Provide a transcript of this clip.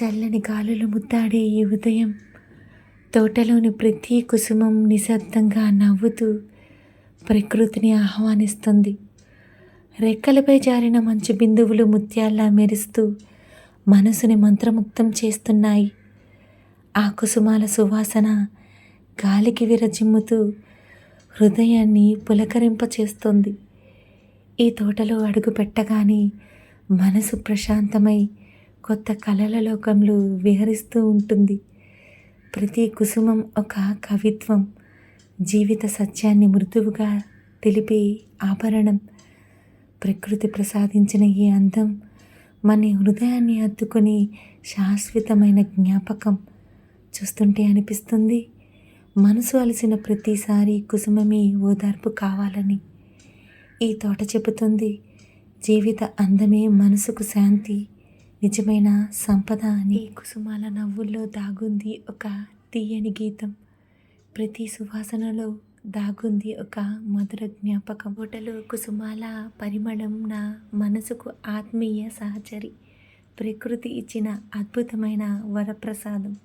చల్లని గాలులు ముద్దాడే ఈ ఉదయం తోటలోని ప్రతి కుసుమం నిశ్శబ్దంగా నవ్వుతూ ప్రకృతిని ఆహ్వానిస్తుంది. రెక్కలపై జారిన మంచు బిందువులు ముత్యాల్లా మెరుస్తూ మనసుని మంత్రముగ్ధం చేస్తున్నాయి. ఆ కుసుమాల సువాసన గాలికి విరజిమ్ముతూ హృదయాన్ని పులకరింప చేస్తుంది ఈ తోటలో అడుగు పెట్టగానే మనసు ప్రశాంతమై కొత్త కళల లోకంలో విహరిస్తూ ఉంటుంది. ప్రతి కుసుమం ఒక కవిత్వం. జీవిత సత్యాన్ని మృదువుగా తెలిపే ఆభరణం. ప్రకృతి ప్రసాదించిన ఈ అందం మన హృదయాన్ని అద్దుకొని శాశ్వతమైన జ్ఞాపకం. చూస్తుంటే అనిపిస్తుంది మనసు అలసిన ప్రతిసారి కుసుమమే ఓదార్పు కావాలని. ఈ తోట చెబుతుంది జీవిత అందమే మనసుకు శాంతి నిజమైన సంపద అని. కుసుమాల నవ్వుల్లో దాగుంది ఒక తీయని గీతం. ప్రతి సువాసనలో దాగుంది ఒక మధుర జ్ఞాపకం. బోటలో కుసుమాల పరిమళం నా మనసుకు ఆత్మీయ సహచరి. ప్రకృతి ఇచ్చిన అద్భుతమైన వరప్రసాదం.